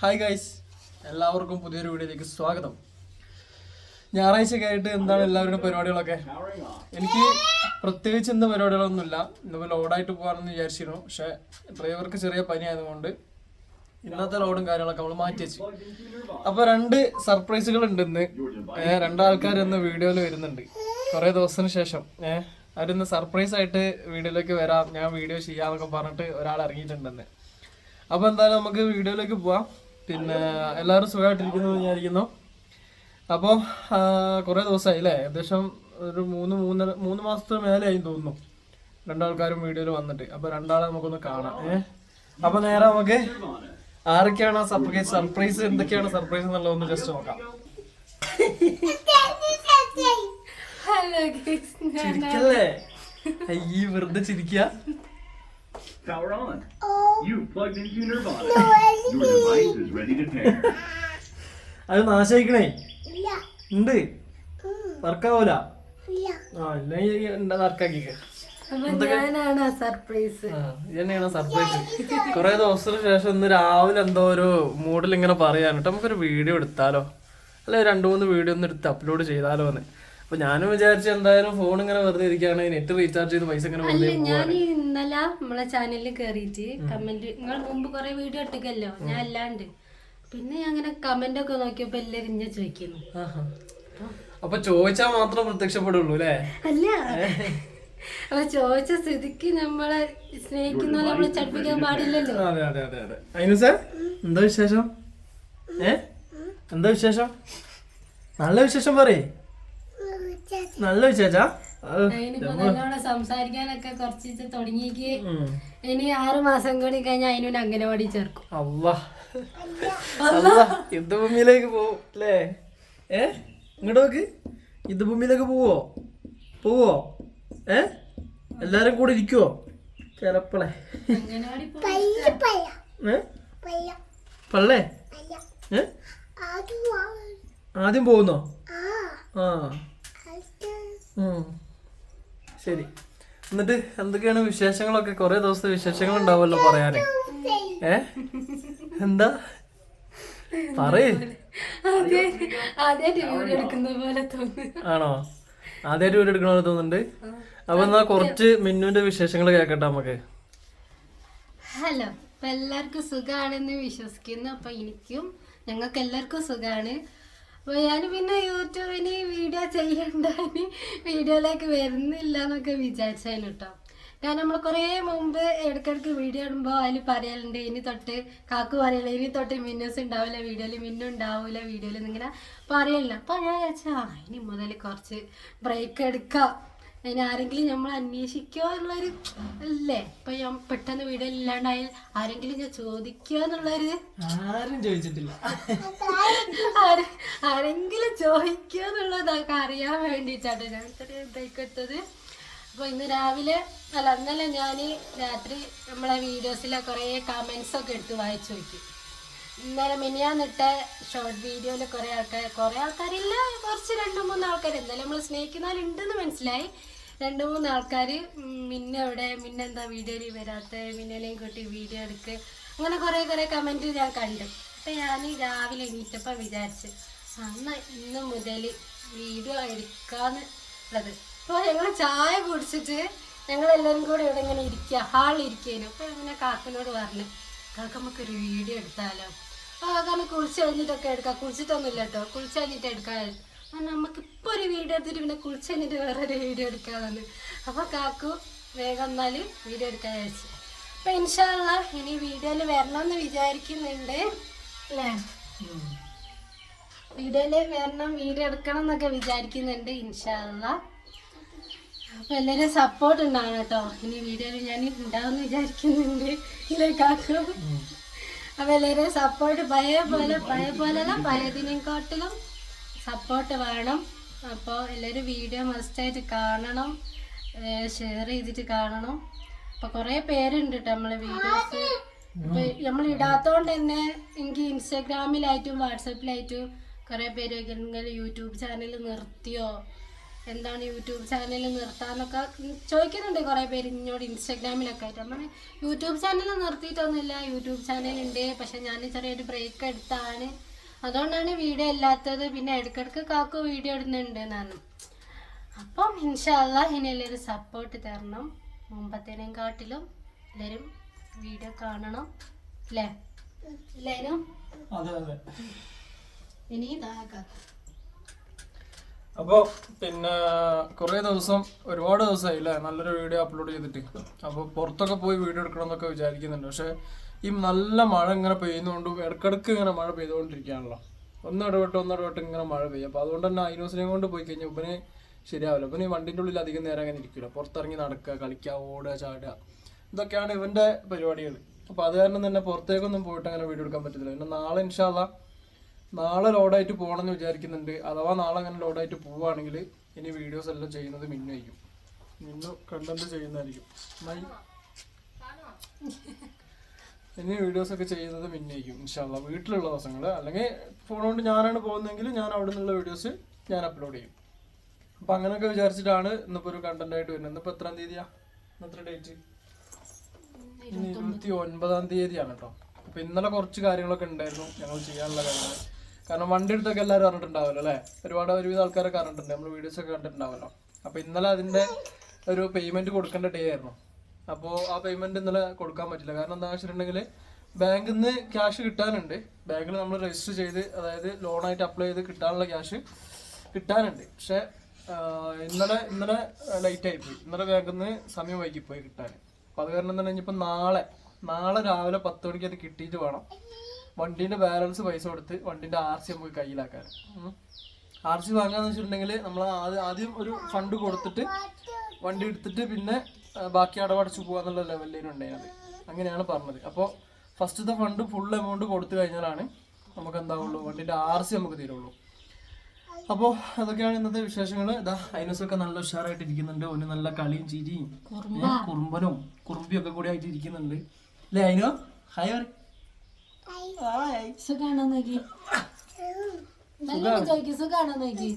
Hi guys എല്ലാവർക്കും പുതിയൊരു വീഡിയോയിലേക്ക് സ്വാഗതം. ഞായറാഴ്ചയൊക്കെ ആയിട്ട് എന്താണ് എല്ലാവരുടെയും പരിപാടികളൊക്കെ? എനിക്ക് പ്രത്യേകിച്ച് എന്ത് പരിപാടികളൊന്നുമില്ല. ഇന്നിപ്പോൾ ലോഡായിട്ട് പോകാമെന്ന് വിചാരിച്ചിരുന്നു. പക്ഷേ ഡ്രൈവർക്ക് ചെറിയ പനി ആയതുകൊണ്ട് ഇന്നത്തെ ലോഡും കാര്യങ്ങളൊക്കെ നമ്മൾ മാറ്റി വെച്ചു. അപ്പോൾ രണ്ട് സർപ്രൈസുകൾ ഉണ്ട് ഇന്ന് രണ്ടാൾക്കാർ ഇന്ന് വീഡിയോയിൽ വരുന്നുണ്ട്. കുറേ ദിവസത്തിന് ശേഷം. ഏഹ് അവരിന്ന് സർപ്രൈസ് ആയിട്ട് വീഡിയോയിലേക്ക് വരാം. ഞാൻ വീഡിയോ ചെയ്യാമെന്നൊക്കെ പറഞ്ഞിട്ട് ഒരാൾ ഇറങ്ങിയിട്ടുണ്ടെന്ന് അപ്പൊ എന്തായാലും നമുക്ക് വീഡിയോയിലേക്ക് പോവാം. പിന്നെ എല്ലാവരും സുഖമായിട്ടിരിക്കുന്നു വിചാരിക്കുന്നു. അപ്പോൾ കുറേ ദിവസമായി അല്ലേ? ഏകദേശം ഒരു മൂന്ന് മൂന്നര മൂന്ന് മാസത്തിന് മേലെ ആയി തോന്നുന്നു. രണ്ടാൾക്കാരും വീഡിയോയിൽ വന്നിട്ട്. അപ്പൊ രണ്ടാളെ നമുക്കൊന്ന് കാണാം. ഏ? അപ്പൊ നേരെ നമുക്ക് ആരൊക്കെയാണ് സർപ്രൈസ് സർപ്രൈസ് എന്തൊക്കെയാണ് സർപ്രൈസ് എന്നുള്ളതൊന്ന് ജസ്റ്റ് നോക്കാം. ചിരിക്കല്ലേ? ഈ വെറുതെ ചിരിക്കുക Power on. Oh. You plugged into Nirvana. Your device is ready to pair. അത് നാശയിക്കണേ. ഉണ്ട്. വർക്കാവൂല. ആ ഇല്ല വർക്കാക്കിക്ക. ഞാനാണ് സർപ്രൈസ്. ഇതന്നെയാണ് സർപ്രൈസ്. കുറെ ദിവസത്തിന് ശേഷം ഇന്ന് രാവിലെ എന്തോ ഒരു മൂഡിൽ ഇങ്ങനെ പറയാൻ കേട്ടോ നമുക്കൊരു വീഡിയോ എടുത്താലോ? അല്ലെ രണ്ടു മൂന്ന് വീഡിയോ ഒന്ന് എടുത്ത് അപ്ലോഡ് ചെയ്താലോ എന്ന് അപ്പൊ ഞാനും വിചാരിച്ചു എന്തായാലും ഫോൺ ഇങ്ങനെ വെറുതെ ഇരിക്കുകയാണ്. നെറ്റ് റീചാർജ് ചെയ്ത് പൈസ ഇങ്ങനെ വെറുതെ ഞാൻ ഇന്നലെ നമ്മളെ ചാനലിൽ കയറിയിട്ട് കമന്റ് നിങ്ങൾ മുമ്പ് കുറെ വീഡിയോ ഇട്ടിക്കല്ലോ ഞാൻ അല്ലാണ്ട്. പിന്നെ ഞാൻ അങ്ങനെ കമന്റ് ഒക്കെ നോക്കിയപ്പോ എല്ലാരും ഞാൻ ചോദിക്കുന്നു. അപ്പൊ ചോദിച്ചാൽ മാത്രം പ്രത്യക്ഷപ്പെടുള്ളൂ അല്ലേ? അല്ല. അപ്പൊ ചോദിച്ച സ്ഥിതിക്ക് നമ്മളെ സ്നേഹിക്കുന്ന നമ്മളെ ചടിപ്പിക്കാൻ പാടില്ലല്ലോ. അതെ അതെ അതെ അതെ. അതിന് സാർ എന്താ വിശേഷം? ഏ? എന്താ വിശേഷം? നല്ല വിശേഷം പറയേ. നല്ല വിശേഷാ അത് അതിനിപ്പോ നല്ലോണം സംസാരിക്കാനൊക്കെ കുറച്ച് തുടങ്ങിക്ക് ഉം. ഇനി ആറ് മാസം കൂടി കഴിഞ്ഞാൽ അതിനൊരു അംഗനവാടി ചേർക്കും. അല്ലാ. അല്ലാ യുദ്ധഭൂമിയിലേക്ക് പോവും അല്ലേ? ഏ? ഇങ്ങോട്ട് നോക്ക്. യുദ്ധഭൂമിയിലേക്ക് പോവോ? പോവോ? ഏ? എല്ലാരും കൂടെ ഇരിക്കുവോ? ചിലപ്പോളെ പള്ളേ? ഏ? ആദ്യം പോകുന്നോ? ആ. ശരി. എന്നിട്ട് എന്തൊക്കെയാണ് വിശേഷങ്ങളൊക്കെ? കുറെ ദിവസത്തെ വിശേഷങ്ങൾ ഉണ്ടാവുമല്ലോ പറയാന്. ഏ? എന്താ? പറയ്. ആണോ? ആദ്യമായിട്ട് വീട് എടുക്കണ പോലെ തോന്നുന്നുണ്ട്. അപ്പൊ എന്നാ കുറച്ച് മിന്നുവിന്റെ വിശേഷങ്ങൾ കേക്കട്ടെ നമുക്ക്. ഹലോ. അപ്പൊ എല്ലാവർക്കും സുഖാണെന്ന് വിശ്വസിക്കുന്നു. അപ്പൊ എനിക്കും ഞങ്ങൾക്ക് എല്ലാവർക്കും സുഖാണ്. അപ്പൊ ഞാൻ പിന്നെ യൂട്യൂബിന് വീഡിയോ ചെയ്യണ്ടാന് വീഡിയോയിലേക്ക് വരുന്നില്ല എന്നൊക്കെ വിചാരിച്ചതിന് കേട്ടോ കാരണം നമ്മൾ കുറേ മുമ്പ് ഇടയ്ക്കിടയ്ക്ക് വീഡിയോ ഇടുമ്പോൾ അതിൽ പറയലുണ്ട് ഇനി തൊട്ട് കാക്കു പറയല ഇനി തൊട്ട് മിന്നസ് ഉണ്ടാവില്ല വീഡിയോയിൽ മിന്നു ഉണ്ടാവില്ല വീഡിയോയിൽ ഇങ്ങനെ പറയലില്ല അപ്പോൾ ഞാൻ വിചാരിച്ചാ ഇനി മുതൽ കുറച്ച് ബ്രേക്ക് എടുക്കാം. അതിന് ആരെങ്കിലും നമ്മൾ അന്വേഷിക്കുക എന്നുള്ളൊരു അല്ലേ? ഇപ്പൊ ഞാൻ പെട്ടെന്ന് വീട് ഇല്ലാണ്ടായാൽ ആരെങ്കിലും ഞാൻ ചോദിക്കുക എന്നുള്ളൊരു ആരും ചോദിച്ചിട്ടില്ല. ആരെ- ആരെങ്കിലും ചോദിക്കുക എന്നുള്ളതൊക്കെ അറിയാൻ വേണ്ടിയിട്ടാണ് ഞാൻ ഇത്രയും ഇതായിക്കെടുത്തത് അപ്പൊ അപ്പോൾ ഇന്ന് രാവിലെ അല്ല അന്നല്ല ഞാൻ രാത്രി നമ്മളെ വീഡിയോസിലെ കുറേ കമന്റ്സ് ഒക്കെ എടുത്ത് വായിച്ചു നോക്കി. ഇന്നലെ മിനിയാന്നിട്ട ഷോർട്ട് വീഡിയോയിൽ കുറേ ആൾക്കാർ കുറേ ആൾക്കാരില്ല കുറച്ച് രണ്ട് മൂന്ന് ആൾക്കാർ എന്തായാലും നമ്മൾ സ്നേഹിക്കുന്നാലുണ്ടെന്ന് മനസ്സിലായി. രണ്ട് മൂന്ന് ആൾക്കാർ മിന്നെ അവിടെ മിന്നെന്താ വീഡിയോയിൽ വരാത്ത മിന്നലേയും കൂട്ടി വീഡിയോ എടുക്ക്. അങ്ങനെ കുറേ കുറേ കമന്റ് ഞാൻ കണ്ടു. അപ്പം ഞാൻ രാവിലെ എണീറ്റപ്പം വിചാരിച്ച് അന്ന് ഇന്ന് മുതൽ വീഡിയോ എടുക്കാന്ന് ഉള്ളത്. അപ്പോൾ ഞങ്ങൾ ചായ കുടിച്ചിട്ട് ഞങ്ങളെല്ലാവരും കൂടി ഇവിടെ ഇങ്ങനെ ഇരിക്കുക ഹാളിൽ ഇരിക്കേനു. അപ്പോൾ ഇങ്ങനെ കാക്കനോട് പറഞ്ഞു കാക്ക നമുക്കൊരു വീഡിയോ എടുത്താലോ? ആ നമുക്ക് കുളിച്ച് കഴിഞ്ഞിട്ടൊക്കെ എടുക്കാം. കുളിച്ചിട്ടൊന്നുമില്ല കേട്ടോ കുളിച്ച് കഴിഞ്ഞിട്ട് എടുക്കാൻ നമുക്ക് ഇപ്പോൾ ഒരു വീഡിയോ എടുത്തിട്ട് പിന്നെ കുളിച്ച് കഴിഞ്ഞിട്ട് വേറൊരു വീഡിയോ എടുക്കാമെന്ന്. അപ്പോൾ കാക്കു വേഗം എന്നാൽ വീഡിയോ എടുക്കാൻ വിചാരിച്ചു. അപ്പം ഇൻഷാല്ല ഇനി വീഡിയോയിൽ വരണമെന്ന് വിചാരിക്കുന്നുണ്ട് അല്ലേ? വീഡിയോയിൽ വരണം വീഡിയോ എടുക്കണം എന്നൊക്കെ വിചാരിക്കുന്നുണ്ട് ഇൻഷാല്ല അപ്പൊ എല്ലാരും സപ്പോർട്ട് ഉണ്ടാവണം കേട്ടോ. ഇനി വീഡിയോയിൽ ഞാൻ ഉണ്ടാവും വിചാരിക്കുന്നുണ്ട്. ഇല്ലേ കാക്കു? അപ്പൊ എല്ലാവരും സപ്പോർട്ട് പഴയ പോലെ പഴയ പഴയതിനെക്കാട്ടിലും സപ്പോർട്ട് വേണം. അപ്പോൾ എല്ലാവരും വീഡിയോ മസ്റ്റായിട്ട് കാണണം. ഷെയർ ചെയ്തിട്ട് കാണണം. അപ്പോൾ കുറേ പേരുണ്ട് കേട്ടോ നമ്മളെ വീഡിയോസ് നമ്മൾ ഇടാത്തോണ്ട് തന്നെ എനിക്ക് ഇൻസ്റ്റാഗ്രാമിലായിട്ടും വാട്സപ്പിലായിട്ടും കുറേ പേര് യൂട്യൂബ് ചാനൽ നിർത്തിയോ? എന്താണ് യൂട്യൂബ് ചാനൽ നിർത്താമെന്നൊക്കെ ചോദിക്കുന്നുണ്ട് കുറേ പേര് ഇന്നോട് ഇൻസ്റ്റാഗ്രാമിലൊക്കെ ആയിട്ട്. നമ്മൾ യൂട്യൂബ് ചാനൽ നിർത്തിയിട്ടൊന്നുമില്ല. യൂട്യൂബ് ചാനൽ ഉണ്ട് പക്ഷെ ഞാൻ ചെറിയൊരു ബ്രേക്ക് എടുത്താണ്. അതുകൊണ്ടാണ് വീഡിയോ ഇല്ലാത്തത്. പിന്നെ ഇടയ്ക്കിടയ്ക്ക് കാക്കു വീഡിയോ ഇടുന്നുണ്ട് എന്നാണ് അപ്പം ഇൻഷാല്ല ഇനി എല്ലാവരും സപ്പോർട്ട് തരണം. മുമ്പത്തേനേം കാട്ടിലും എല്ലാവരും വീഡിയോ കാണണം. അല്ലേ? എല്ലാവരും? ഇനി ഇതാക്കാം അപ്പോൾ പിന്നെ കുറേ ദിവസം ഒരുപാട് ദിവസമായി അല്ലേ നല്ലൊരു വീഡിയോ അപ്ലോഡ് ചെയ്തിട്ട്. അപ്പോൾ പുറത്തൊക്കെ പോയി വീഡിയോ എടുക്കണം എന്നൊക്കെ വിചാരിക്കുന്നുണ്ട്. പക്ഷേ ഈ നല്ല മഴ ഇങ്ങനെ പെയ്യുന്നതുകൊണ്ടും ഇടക്കിടക്ക് ഇങ്ങനെ മഴ പെയ്തുകൊണ്ടിരിക്കുകയാണല്ലോ. ഒന്ന് ഇടപെട്ട് ഒന്ന് ഇങ്ങനെ മഴ പെയ്യും. അപ്പോൾ അതുകൊണ്ട് തന്നെ ഐനോസിനെ കൊണ്ട് പോയി കഴിഞ്ഞാൽ ഇവന് ശരിയാവില്ല. ഈ വണ്ടിന്റെ ഉള്ളിൽ അധികം നേരം അങ്ങനെ ഇരിക്കില്ല. പുറത്തിറങ്ങി നടക്കുക കളിക്കുക ഓടുക ചാടുക. ഇതൊക്കെയാണ് ഇവന്റെ പരിപാടികൾ. അപ്പോൾ അത് കാരണം തന്നെ പുറത്തേക്കൊന്നും പോയിട്ട് അങ്ങനെ വീഡിയോ എടുക്കാൻ പറ്റത്തില്ല. പിന്നെ നാളെ ഇൻഷാല്ല നാളെ ലോഡായിട്ട് പോകണമെന്ന് വിചാരിക്കുന്നുണ്ട്. അഥവാ നാളെ അങ്ങനെ ലോഡായിട്ട് പോവുകയാണെങ്കിൽ ഇനി വീഡിയോസ് എല്ലാം ചെയ്യുന്നത് മിന്നായിരിക്കും മിന്നു കണ്ടന്റ് ചെയ്യുന്നതായിരിക്കും. മൈ ഇനി വീഡിയോസ് ഒക്കെ ചെയ്യുന്നത് മിന്നായിരിക്കും ഇൻഷാല്ല വീട്ടിലുള്ള ദിവസങ്ങൾ അല്ലെങ്കിൽ ഫോണുകൊണ്ട് കൊണ്ട് ഞാനാണ് പോകുന്നതെങ്കിൽ ഞാൻ അവിടെ നിന്നുള്ള വീഡിയോസ് ഞാൻ അപ്ലോഡ് ചെയ്യും. അപ്പം അങ്ങനെയൊക്കെ വിചാരിച്ചിട്ടാണ് ഇന്നിപ്പോൾ ഒരു കണ്ടന്റ് ആയിട്ട് വരുന്നത്. ഇന്നിപ്പോൾ എത്രാം തീയതിയാ? ഇന്നത്തെ ഡേറ്റ് ഇരുപത്തി ഒൻപതാം തീയതിയാണ് കേട്ടോ അപ്പം ഇന്നലെ കുറച്ച് കാര്യങ്ങളൊക്കെ ഉണ്ടായിരുന്നു. ഞങ്ങൾ ചെയ്യാനുള്ള കാര്യങ്ങൾ കാരണം വണ്ടി എടുത്തൊക്കെ എല്ലാവരും അറിഞ്ഞിട്ടുണ്ടാവല്ലോ അല്ലേ? ഒരുപാട് ഒരുവിധ ആൾക്കാരൊക്കെ അറിഞ്ഞിട്ടുണ്ട് നമ്മൾ വീഡിയോസ് ഒക്കെ കണ്ടിട്ടുണ്ടാവല്ലോ അപ്പൊ ഇന്നലെ അതിന്റെ ഒരു പേയ്മെന്റ് കൊടുക്കേണ്ട ഡേ ആയിരുന്നു. അപ്പോൾ ആ പേയ്മെന്റ് ഇന്നലെ കൊടുക്കാൻ പറ്റില്ല. കാരണം എന്താ വെച്ചിട്ടുണ്ടെങ്കിൽ ബാങ്കിൽ നിന്ന് ക്യാഷ് കിട്ടാനുണ്ട്. ബാങ്കിൽ നമ്മൾ രജിസ്റ്റർ ചെയ്ത് അതായത് ലോണായിട്ട് അപ്ലൈ ചെയ്ത് കിട്ടാനുള്ള ക്യാഷ് കിട്ടാനുണ്ട്. പക്ഷെ ഇന്നലെ ഇന്നലെ ലൈറ്റ് ആയിപ്പോയി. ഇന്നലെ ബാങ്കിൽ നിന്ന് സമയം വൈകിപ്പോയി കിട്ടാൻ അപ്പൊ അത് കാരണം തന്നെ ഇപ്പൊ നാളെ നാളെ രാവിലെ പത്ത് മണിക്ക് അത് കിട്ടിയിട്ട് വേണം. വണ്ടീന്റെ ബാലൻസ് പൈസ കൊടുത്ത് വണ്ടിന്റെ ആർ സി നമുക്ക് കയ്യിലാക്കാൻ ആർ സി വാങ്ങാന്ന് വെച്ചിട്ടുണ്ടെങ്കിൽ നമ്മൾ ആദ്യം ഒരു ഫണ്ട് കൊടുത്തിട്ട് വണ്ടി എടുത്തിട്ട് പിന്നെ ബാക്കി അടവടച്ച് പോകാന്നുള്ള ലെവലിലാണ് ഉണ്ടായത് അങ്ങനെയാണ് പറഞ്ഞത്. അപ്പോൾ ഫസ്റ്റത്തെ ഫണ്ട് ഫുൾ എമൗണ്ട് കൊടുത്തു കഴിഞ്ഞാലാണ് നമുക്ക് എന്താവുള്ളൂ? വണ്ടിന്റെ ആർ സി നമുക്ക് തീരുള്ളൂ. അപ്പോൾ അതൊക്കെയാണ് ഇന്നത്തെ വിശേഷങ്ങൾ ഇതാ അതിനൊക്കെ നല്ല ഉഷാറായിട്ട് ഇരിക്കുന്നുണ്ട്. ഒന്ന് നല്ല കളിയും ചിരിയും കുറുമ്പനും കുറുമ്പിയൊക്കെ കൂടി ആയിട്ട് ഇരിക്കുന്നുണ്ട് അല്ലേ അതിനോ ഹായ് സുഖാണോ നോക്കി? നല്ലോണം ചോദിക്കും സുഖാണോ നോക്കി?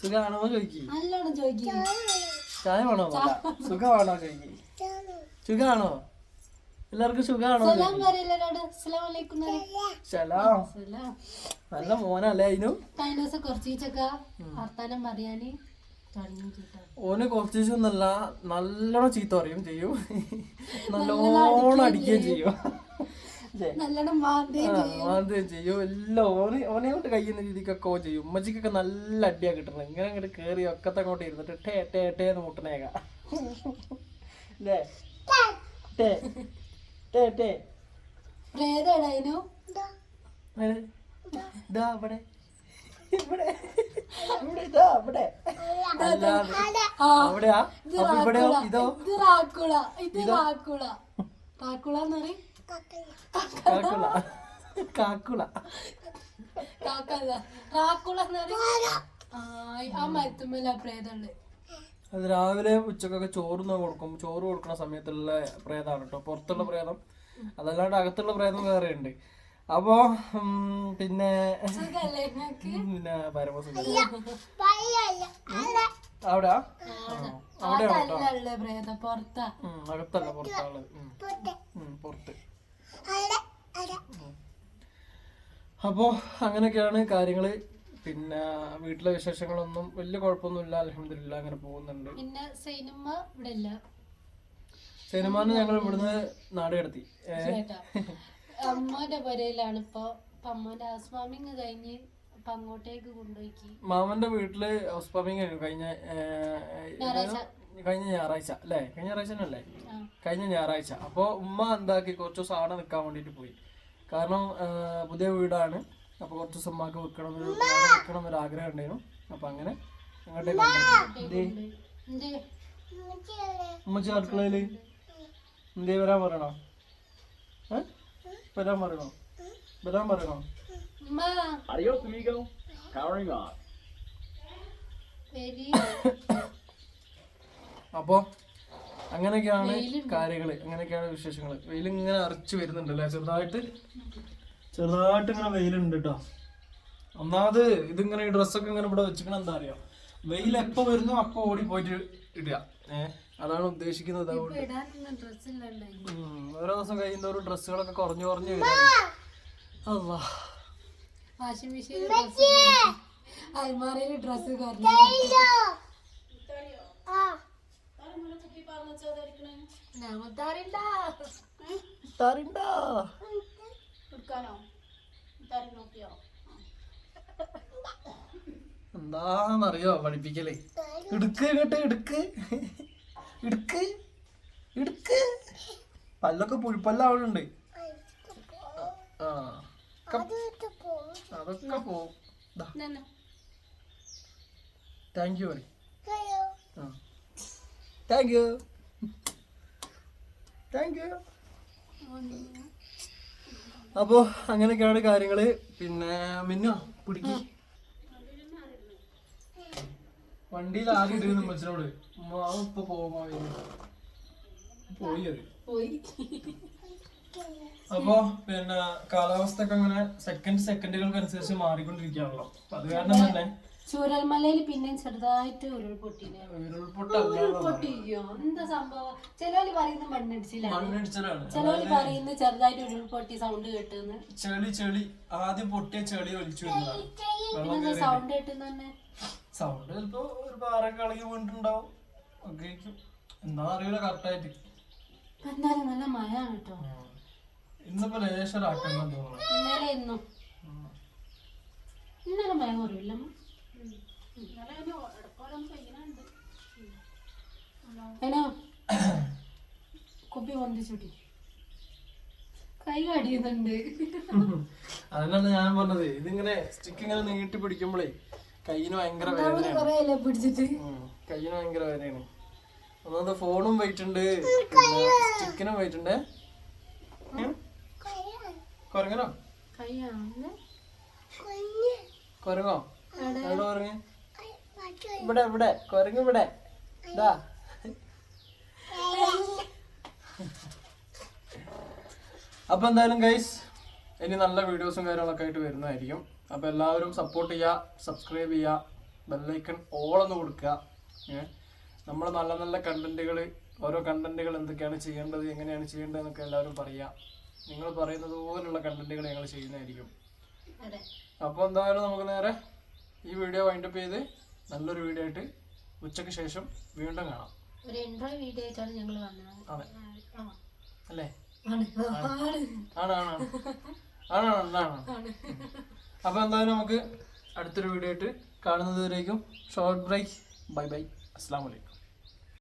സുഖമാണോ ചോദിക്കി? നല്ലോണം ചോദിക്കും. ചായ വേണോ സുഖമാണോ ചോദിക്കി? സുഖാണോ? എല്ലാവർക്കും സുഖാണോ നല്ല മോനല്ലേ അതിനും കൈനോസ് കുറച്ചീച്ചൊക്കെ വർത്താനം പറയാന് ഓന് കുറച്ച് ദിവസമൊന്നല്ല നല്ലോണം ചീത്ത പറയും ചെയ്യും. നല്ലോണം അടിക്കുകയും ചെയ്യും. മാന്തുകയും ചെയ്യും. എല്ലാം ഓനെ ഓനെ കൊണ്ട് കഴിയുന്ന രീതിക്കൊക്കെ ചെയ്യും. ഉമ്മച്ചിക്കൊക്കെ നല്ല അടിയാ കിട്ടണം. ഇങ്ങനെ അങ്ങോട്ട് കേറി ഒക്കത്തെ അങ്ങോട്ട് ഇരുന്നിട്ട് ടേ ടേ ടേ എന്ന് മുട്ടണേക. ഇതാ ഇതാ? ഇതോ ഇത് ഇത്? എന്ന് പറയും? കാക്കുള കാക്കുള കാക്കല്ല കാക്കുള എന്ന് പറയും ആ, ആ മരത്തുമ്മല പ്രേതമുണ്ട് അത് രാവിലെ ഉച്ചക്കൊക്കെ ചോറ് കൊടുക്കും. ചോറ് കൊടുക്കുന്ന സമയത്തുള്ള പ്രേതാണ് കേട്ടോ. പുറത്തുള്ള പ്രേതം. അതല്ലാണ്ട് അകത്തുള്ള പ്രേതം വേറെ ഉണ്ട്. അപ്പോ പിന്നെ പിന്നെ പരമസുഖം അവിടെ. അവിടെയാണ് കേട്ടോ? അകത്തല്ല പുറത്താൾ പുറത്ത്. ഉം. അപ്പോ അങ്ങനെയൊക്കെയാണ് കാര്യങ്ങൾ. പിന്നെ വീട്ടിലെ വിശേഷങ്ങളൊന്നും വലിയ കുഴപ്പമൊന്നുമില്ല. അലഹമില്ല അങ്ങനെ പോകുന്നുണ്ട്. പിന്നെ സിനിമ ഇവിടെ ഇല്ല സിനിമാന്ന് ഞങ്ങൾ ഇവിടുന്ന് നാട് കടത്തി അമ്മന്റെ പുരയിലാണ് ഇപ്പൊ. അമ്മോന്റെ ഹൗസ് വാമിങ് കഴിഞ്ഞ് അങ്ങോട്ടേക്ക് കൊണ്ടുപോയി. മാമന്റെ വീട്ടിൽ ഹൗസ് വാമിങ് കഴിഞ്ഞു. കഴിഞ്ഞ ഞായറാഴ്ച അല്ലേ? കഴിഞ്ഞ ഞായറാഴ്ച അല്ലേ. കഴിഞ്ഞ ഞായറാഴ്ച. അപ്പോൾ ഉമ്മ എന്താക്കി കുറച്ച് ദിവസം അവിടെ നിൽക്കാൻ വേണ്ടിയിട്ട് പോയി. കാരണം പുതിയ വീടാണ്. അപ്പോൾ കുറച്ച് ദിവസം ഉമ്മാക്ക് വെക്കണം ഒരു വെക്കണം എന്നൊരു ആഗ്രഹം ഉണ്ടായിരുന്നു. അപ്പോൾ അങ്ങനെ അങ്ങോട്ടേക്ക് ഉമ്മച്ചി അടുക്കളയിൽ? എന്തേ? വരാൻ പറയണോ? ഏ? വരാൻ പറയണോ? വരാൻ പറയണോ? അറിയോ off. വരി. അപ്പോൾ അങ്ങനെയൊക്കെയാണ് കാര്യങ്ങൾ അങ്ങനെയൊക്കെയാണ് വിശേഷങ്ങൾ വെയിൽ ഇങ്ങനെ അരച്ചു വരുന്നുണ്ട് അല്ലേ ചെറുതായിട്ട് ചെറുതായിട്ട് ഇങ്ങനെ വെയിലുണ്ട് കേട്ടോ ഒന്നാമത് ഇതിങ്ങനെ ഈ ഡ്രസ്സൊക്കെ ഇങ്ങനെ ഇവിടെ വെച്ചിക്കണം എന്താ അറിയോ? വെയിൽ എപ്പോ വരുന്നു അപ്പൊ ഓടി പോയിട്ട് ഇടുക. ഏഹ് അതാണ് ഉദ്ദേശിക്കുന്നത്. അതുകൊണ്ട് ഓരോ ദിവസം കഴിയുന്നവരും ഡ്രസ്സുകളൊക്കെ കുറഞ്ഞു കുറഞ്ഞു വരും. അല്ലാ വാഷിംഗ് ഡ്രസ്സ് ഡ്രസ്സ് കുറഞ്ഞു തരണ്ടാ എന്താന്നറിയോ പഠിപ്പിക്കൽ? ഇടുക്ക് കേട്ട് ഇടുക്ക്. ഇടുക്ക് ഇടുക്ക്. പല്ലൊക്കെ പുഴുപ്പല്ലാവണുണ്ട്. ആ അതൊക്കെ പോവും. Thank you thank you thank you അപ്പോ അങ്ങനെയൊക്കെയാണ് കാര്യങ്ങൾ. പിന്നെ മിന്നോ പിടിക്ക് വണ്ടിയിൽ ആദ്യം ഇട്ടിരുന്നു മച്ചനോട് മാവ് ഇപ്പൊ പോകുമ്പോ പോയി അത്. അപ്പോ പിന്നെ കാലാവസ്ഥ ഒക്കെ അങ്ങനെ സെക്കൻഡ് സെക്കൻഡുകൾക്ക് അനുസരിച്ച് മാറിക്കൊണ്ടിരിക്കുകയാണല്ലോ. അത് കാരണം തന്നെ ചൂരൽമലയിൽ പിന്നെ ചെറുതായിട്ട് ഉരുൾപൊട്ടിനെ ഉരുൾപൊട്ടിയോ പൊട്ടിയോ എന്താ സംഭവം? ചിലോൽ പറയുന്ന മണ്ണിടിച്ചില്ല മണ്ണിടിച്ചിലാണ്. ചിലോൽ പറയുന്ന ചെറുതായിട്ട് ഉരുൾപൊട്ടി സൗണ്ട് കേട്ടെന്ന്. ചെളി ചെളി. ആദ്യം പൊട്ടിയ ചെളി ഒലിച്ചു വെള്ളം സൗണ്ട് കേട്ടെന്ന് തന്നെ സൗണ്ട് ചിലപ്പോ ഒരു പാറൊക്കെ ഇളകി വീണിട്ടുണ്ടാവും. എന്താ അറിയില്ല കറക്റ്റായിട്ട് എന്തായാലും നല്ല മഴയാണ് കേട്ടോ. ഇന്നിപ്പോ ലേശം ഇന്നലെ ഇന്നും ഇന്നലെ മഴ കുറവില്ല. കുപ്പി കൈ കടിയുന്നുണ്ട്. അതന്നാണ് ഞാൻ പറഞ്ഞത്. ഇതിങ്ങനെ സ്റ്റിക്ക് ഇങ്ങനെ നീട്ടി പിടിക്കുമ്പോഴേ കയ്യിന് ഭയങ്കര വേദനയാണ്. പിടിച്ചിട്ട്? ഉം. കയ്യിന് ഭയങ്കര വേദനയാണ്. ഒന്നാമത് ഫോണും വെയിറ്റ് ഉണ്ട് പിന്നെ സ്റ്റിക്കിനും വെയിറ്റ് ഉണ്ട് കൊരങ്ങനോ? കൊരങ്ങോ? എവിടെ കൊരങ്ങ്? ഇവിടെ ഇവിടെ കുരങ്ങ് ഇവിടെ. ഇതാ. അപ്പൊ എന്തായാലും ഗൈസ് ഇനി നല്ല വീഡിയോസും കാര്യങ്ങളൊക്കെ ആയിട്ട് വരുന്നതായിരിക്കും. അപ്പൊ എല്ലാവരും സപ്പോർട്ട് ചെയ്യുക സബ്സ്ക്രൈബ് ചെയ്യുക ബെല്ലൈക്കൺ ഓൾ ഒന്ന് കൊടുക്കുക. നമ്മൾ നല്ല നല്ല കണ്ടന്റുകൾ ഓരോ കണ്ടന്റുകൾ എന്തൊക്കെയാണ് ചെയ്യേണ്ടത് എങ്ങനെയാണ് ചെയ്യേണ്ടത് എന്നൊക്കെ എല്ലാവരും പറയുക നിങ്ങൾ പറയുന്നത് പോലുള്ള കണ്ടന്റുകൾ ഞങ്ങൾ ചെയ്യുന്നതായിരിക്കും. അപ്പോൾ എന്തായാലും നമുക്ക് നേരെ ഈ വീഡിയോ വൈൻഡപ്പ് ചെയ്ത് നല്ലൊരു വീഡിയോ ആയിട്ട് ഉച്ചയ്ക്ക് ശേഷം വീണ്ടും കാണാം. ഒരു വീഡിയോ ആയിട്ടാണ് ഞങ്ങൾ അതെ. അല്ലേ? ആണ്. ആണ്. ആണ്. ആണ് ആണ് ആണ്. ആണ് ആണ്. അപ്പോൾ എന്തായാലും നമുക്ക് അടുത്തൊരു വീഡിയോ ആയിട്ട് കാണുന്നതുവരേക്കും. ഷോർട്ട് ബ്രേക്ക് ബൈ ബൈ അസ്സാം വലൈക്കും